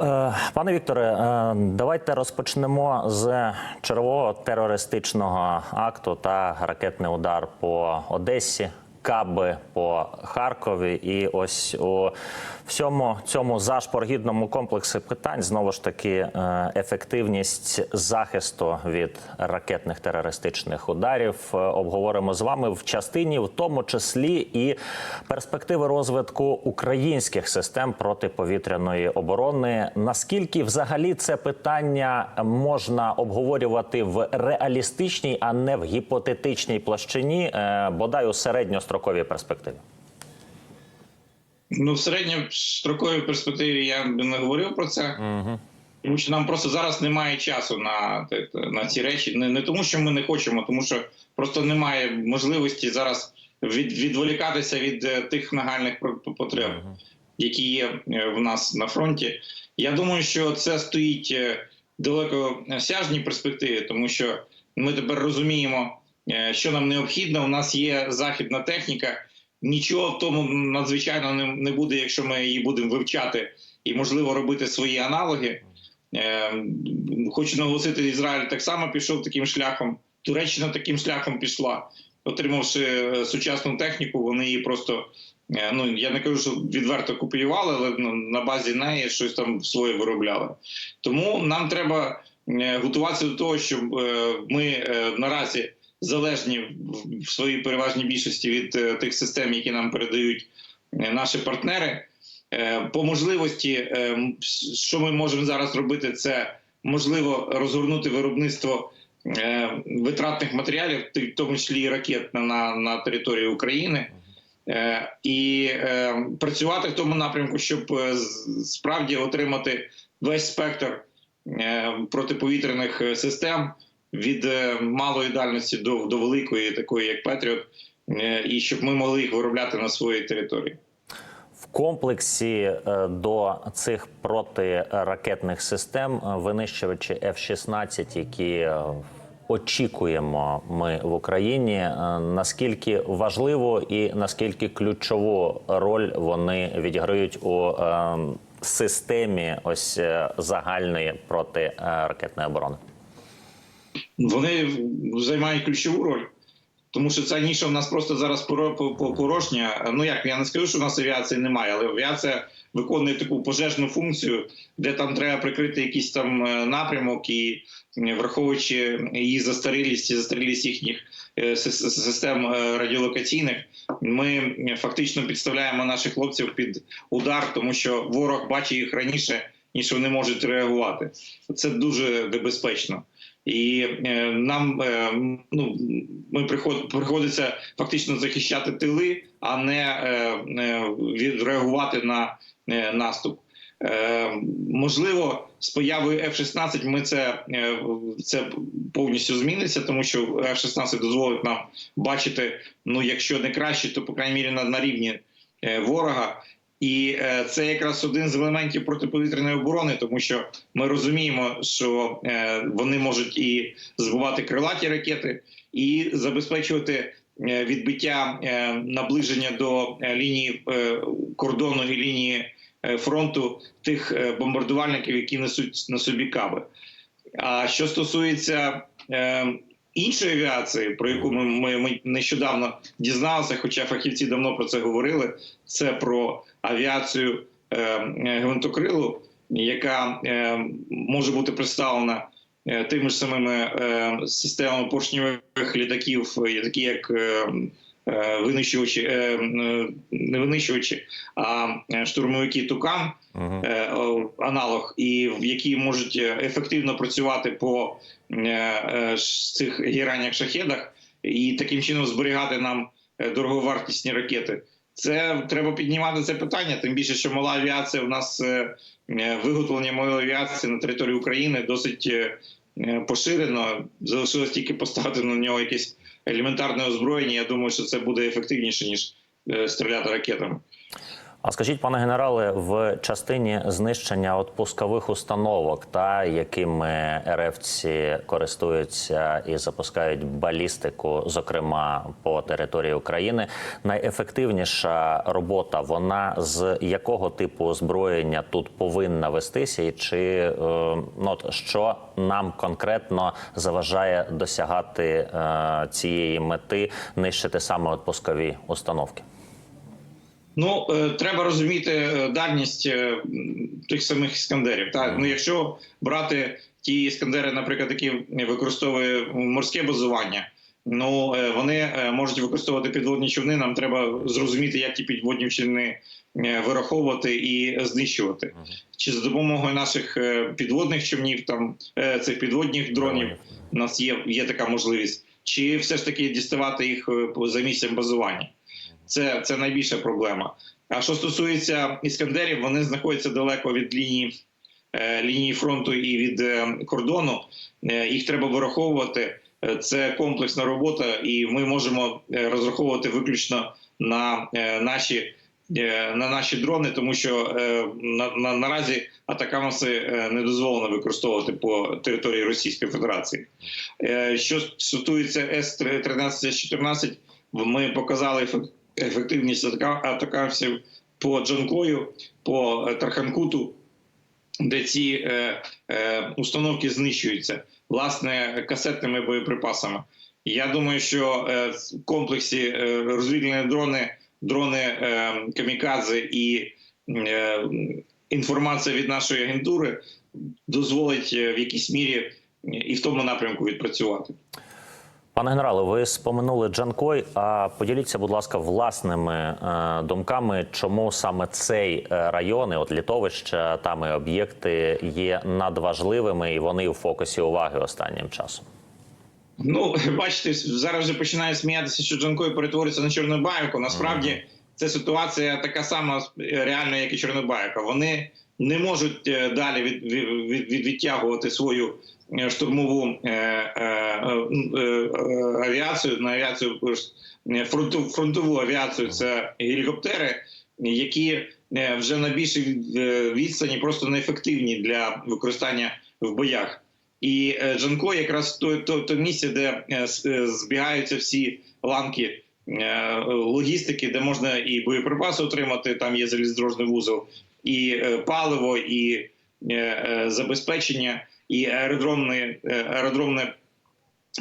Е, Пане Вікторе, е, давайте розпочнемо з чергового терористичного акту та ракетний удар по Одесі, Каби по Харкові. І ось у всьому цьому зашпоргідному комплексі питань знову ж таки е, ефективність захисту від ракетних терористичних ударів е, обговоримо з вами в частині, в тому числі і перспективи розвитку українських систем протиповітряної оборони. Наскільки взагалі це питання можна обговорювати в реалістичній, а не в гіпотетичній площині, е, бодай у середньостроковій перспективі? Ну, в середньостроковій перспективі я би не говорив про це, Угу. тому що нам просто зараз немає часу на, на ці речі. Не, не тому, що ми не хочемо, тому що просто немає можливості зараз від, відволікатися від е, тих нагальних потреб, які є е, в нас на фронті. Я думаю, що це стоїть е, далеко сяжній перспективі, тому що ми тепер розуміємо, що нам необхідно. У нас є західна техніка. Нічого в тому надзвичайно не, буде, якщо ми її будемо вивчати і можливо робити свої аналоги. Е, хочу наголосити, Ізраїль так само пішов таким шляхом. Туреччина таким шляхом пішла, отримавши е, сучасну техніку, вони її просто е, ну я не кажу, що відверто копіювали, але ну, на базі неї щось там своє виробляли. Тому нам треба е, готуватися до того, щоб е, ми е, наразі залежні в- своїй переважній більшості від е, тих систем, які нам передають е, наші партнери. Е, По можливості, що ми можемо зараз робити, це можливо розгорнути виробництво витратних матеріалів, в тому числі і ракет на, на, території України. І працювати в тому напрямку, щоб справді отримати весь спектр протиповітряних систем від е, малої дальності до, до великої, такої як Петріот, е, і щоб ми могли їх виробляти на своїй території. В комплексі е, до цих протиракетних систем винищувачі F-16, які очікуємо ми в Україні, наскільки важливо і наскільки ключову роль вони відіграють у системі ось загальної протиракетної оборони? Вони займають ключову роль. Тому що ця ніша в нас просто зараз поро- по- по- порожня. Ну як я не скажу, що в нас авіації немає, але авіація виконує таку пожежну функцію, де там треба прикрити якийсь там е, напрямок, і враховуючи її застарілість і застарілість їхніх е, систем е, радіолокаційних, ми фактично підставляємо наших хлопців під удар, тому що ворог бачить їх раніше, ніж вони можуть реагувати. Це дуже небезпечно. І е, нам е, ну ми приход, приходиться фактично захищати тили, а не е, відреагувати на наступ. Можливо, з появою F-16 ми це, це повністю зміниться, тому що F-16 дозволить нам бачити, ну якщо не краще, то по крайній мірі на, на рівні ворога. І е, це якраз один з елементів протиповітряної оборони, тому що ми розуміємо, що е, вони можуть і збивати крилаті ракети, і забезпечувати е, відбиття наближення до лінії кордону і лінії фронту тих бомбардувальників, які несуть на собі каби. А що стосується іншої авіації, про яку ми, ми, ми нещодавно дізналися, хоча фахівці давно про це говорили, це про авіацію е, гвинтокрилу, яка е, може бути представлена е, тими ж самими е, системами поршньових літаків, е, такі як винищувачі, е, е, не винищувачі, а е, штурмовики Тукан е, о, аналог, і які можуть е, ефективно працювати по е, е, цих геранях шахедах і таким чином зберігати нам е, дороговартісні ракети. Це треба піднімати це питання. Тим більше, що мала авіація у нас е, е, виготовлення малої авіації на території України досить е, е, поширено. Залишилось тільки поставити на нього якесь елементарне озброєння. Я думаю, що це буде ефективніше ніж е, стріляти ракетами. А скажіть, пане генерале, в частині знищення от пускових установок, та якими РФці користуються і запускають балістику, зокрема по території України, найефективніша робота вона з якого типу озброєння тут повинна вестися, і чи е, ну, що нам конкретно заважає досягати е, цієї мети, нищити саме от пускові установки? Ну е, треба розуміти е, дальність е, тих самих іскандерів. Так ну якщо брати ті іскандери, наприклад, які використовує морське базування. Ну вони можуть використовувати підводні човни. Нам треба зрозуміти, як ті підводні човни вираховувати і знищувати. Чи за допомогою наших підводних човнів, там цих підводних дронів, у нас є, є така можливість, чи все ж таки діставати їх за місцем базування. Це, це найбільша проблема. А що стосується іскандерів, вони знаходяться далеко від лінії, е, лінії фронту і від е, кордону. Е, їх треба вираховувати. Це комплексна робота, і ми можемо розраховувати виключно на наші. На наші дрони, тому що на, на наразі атакамси не дозволено використовувати по території Російської Федерації. Що стосується С-13 С-14, ми показали ефективність атака- по Джанкою, по е, Тарханкуту, де ці е, е, установки знищуються власне касетними боєприпасами. Я думаю, що е, в комплексі е, розвідувальні дрони, дрони е, камікадзе і е, інформація від нашої агентури дозволить е, в якійсь мірі і в тому напрямку відпрацювати. Пане генерале, ви споминули Джанкой. А поділіться, будь ласка, власними е, думками, чому саме цей е, район, і от літовища, там і об'єкти є надважливими, і вони у фокусі уваги останнім часом. Ну, бачите, зараз вже починає сміятися, що Джанкой перетвориться на Чорнобаївку. Насправді ця ситуація така сама реально, як і Чорнобаївка. Вони не можуть е, далі від, від, від, від- відтягувати свою штурмову е, е, е, авіацію на авіацію е, фронту, фронтову авіацію. Це гелікоптери, які е, вже на більшій е, відстані просто неефективні для використання в боях. І Джанко якраз то, то, то місце, де збігаються всі ланки логістики, де можна і боєприпаси отримати, там є залізнодорожний вузол, і паливо, і забезпечення, і аеродромне, е, аеродромне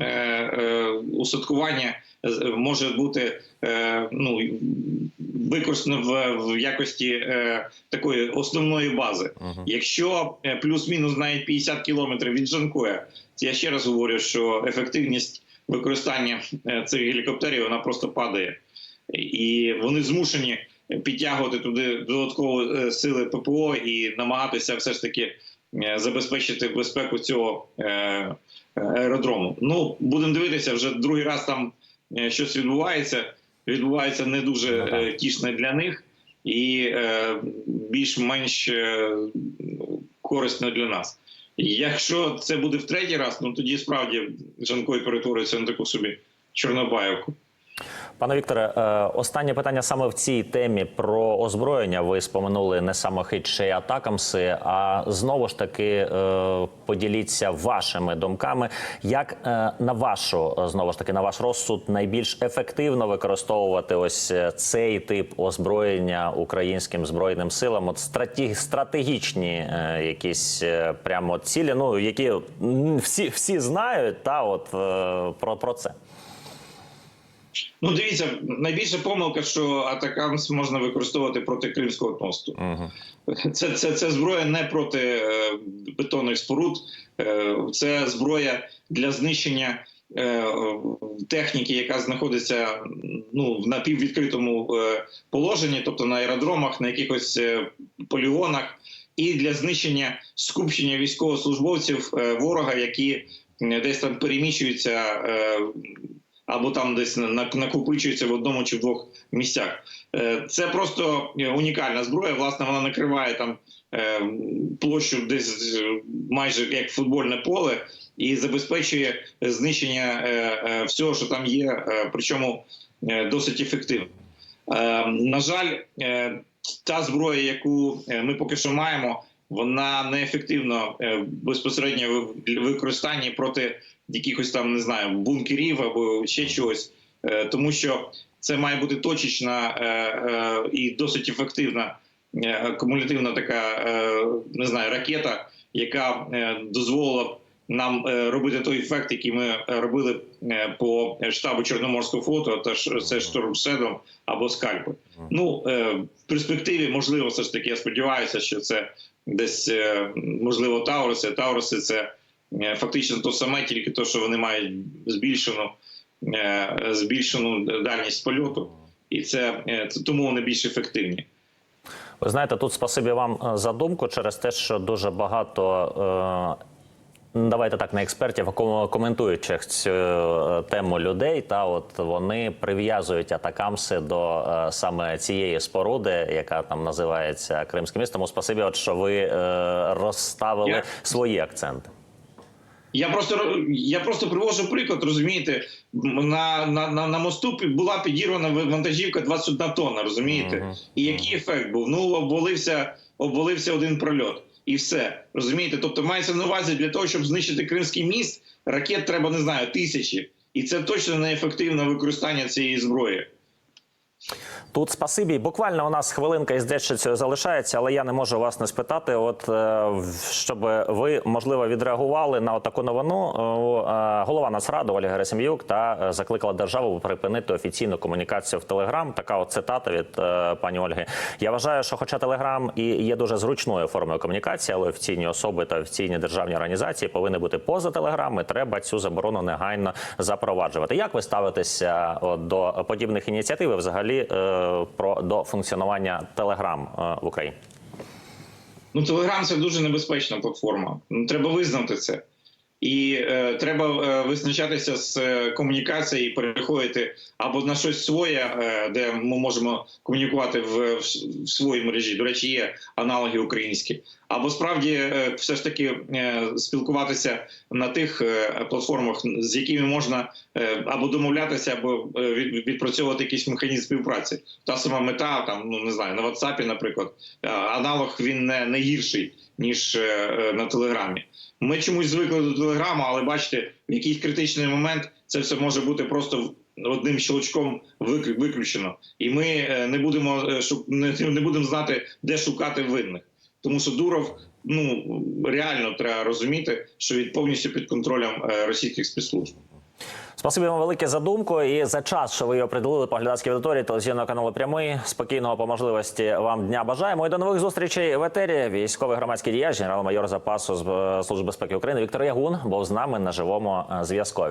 е, е, устаткування з- може бути е, ну, використано в, в якості е, такої основної бази. Якщо е, плюс-мінус навіть 50 кілометрів від Жанкоя, я ще раз говорю, що ефективність використання е, цих гелікоптерів вона просто падає, і вони змушені підтягувати туди додатково е, сили ППО і намагатися все ж таки забезпечити безпеку цього е, аеродрому. Ну будемо дивитися, вже другий раз там е, щось відбувається. Відбувається не дуже Ну, е, тішне для них і е, більш-менш е, корисно для нас. Якщо це буде в третій раз, ну тоді справді Жанкой перетвориться на таку собі Чорнобаївку. Пане Вікторе, е, останнє питання саме в цій темі про озброєння. Ви споминули не самохід ще й атакамси. А знову ж таки е, поділіться вашими думками, як е, на вашу знову ж таки на ваш розсуд найбільш ефективно використовувати ось цей тип озброєння українським збройним силам? От стратегічні якісь прямо цілі, ну які всі, всі знають, та от про, про це. Ну, дивіться, найбільша помилка, що атакамс можна використовувати проти Кримського мосту. Угу. Це, це, це зброя не проти е, бетонних споруд, е, це зброя для знищення е, техніки, яка знаходиться ну, в напіввідкритому е, положенні, тобто на аеродромах, на якихось е, полігонах, і для знищення скупчення військовослужбовців е, ворога, які е, десь там переміщуються. Е, або там десь на- накопичуються в одному чи в двох місцях. Е, Це просто е, унікальна зброя. Власне, вона накриває там е, площу десь майже як футбольне поле і забезпечує знищення всього, що там є, причому досить ефективно. На жаль, та зброя, яку ми поки що маємо, вона неефективна е, безпосередньо в використанні проти якихось там не знаю бункерів або ще чогось, Е, тому що це має бути точечна е, е, і досить ефективна акумулятивна така не знаю ракета, яка дозволила б нам робити той ефект, який ми робили по штабу Чорноморського флоту, та ж це Штормседом або Скальпи. Ну в перспективі можливо, все ж таки, я сподіваюся, що це десь можливо Тауруси. Тауруси це фактично то саме, тільки то, що вони мають збільшену е, збільшену дальність польоту, і це, е, тому вони більш ефективні. Ви знаєте, тут спасибі вам е, за думку через те, що дуже багато. Е... Давайте так на експертів, ком- коментуючих цю е, тему людей, та от вони прив'язують атакамси до е, саме цієї споруди, яка там називається Кримським містом. Тому Спасибі, от що ви е, розставили Я- свої акценти. Я просто ро- я просто привожу приклад, розумієте, на, на, на, на мосту була підірвана вантажівка 21 тонна, розумієте? Мгм. І який ефект був? Ну, обвалився, обвалився один прольот. І все. Розумієте? Тобто мається на увазі для того, щоб знищити Кримський міст, ракет треба, не знаю, тисячі. І це точно неефективне використання цієї зброї. Тут спасибі. Буквально у нас хвилинка із дещицею залишається, але я не можу вас не спитати. От е, щоб ви можливо відреагували на таку новину. Е, Голова Нацради Ольга Герасим'юк та е, закликала державу припинити офіційну комунікацію в Телеграм. Така от цитата від е, пані Ольги. Я вважаю, що, хоча Телеграм і є дуже зручною формою комунікації, але офіційні особи та офіційні державні організації повинні бути поза Телеграм. і Треба цю заборону негайно запроваджувати. Як ви ставитеся до подібних ініціатив взагалі е, про до функціонування Телеграм е, в Україні? Ну, Телеграм це дуже небезпечна платформа. Ну, треба визнати це. І е, треба е, визначатися з е, комунікацією і переходити або на щось своє, е, де ми можемо комунікувати в, в, в своїй мережі. До речі, є аналоги українські, або справді е, все ж таки е, спілкуватися на тих е, платформах, з якими можна е, або домовлятися, або е, від, відпрацьовувати якийсь механізм співпраці. Та сама мета, там ну не знаю, на WhatsApp, наприклад, е, аналог він не, не гірший ніж е, е, на Телеграмі. Ми чомусь звикли до Телеграма, але бачите, в якийсь критичний момент це все може бути просто одним щелчком виклю- виключено, і ми е, не будемо е, не будемо знати, де шукати винних. Тому що Дуров ну реально треба розуміти, що він повністю під контролем е, російських спецслужб. Спасибі вам велике за думку і за час, що ви його приділили поглядацькій аудиторії телевізійного каналу Прямий. Спокійного по можливості вам дня бажаємо. І до нових зустрічей в етері. Військовий громадський діяч, генерал-майор запасу з е, служби безпеки України Віктор Ягун був з нами на живому е, зв'язкові.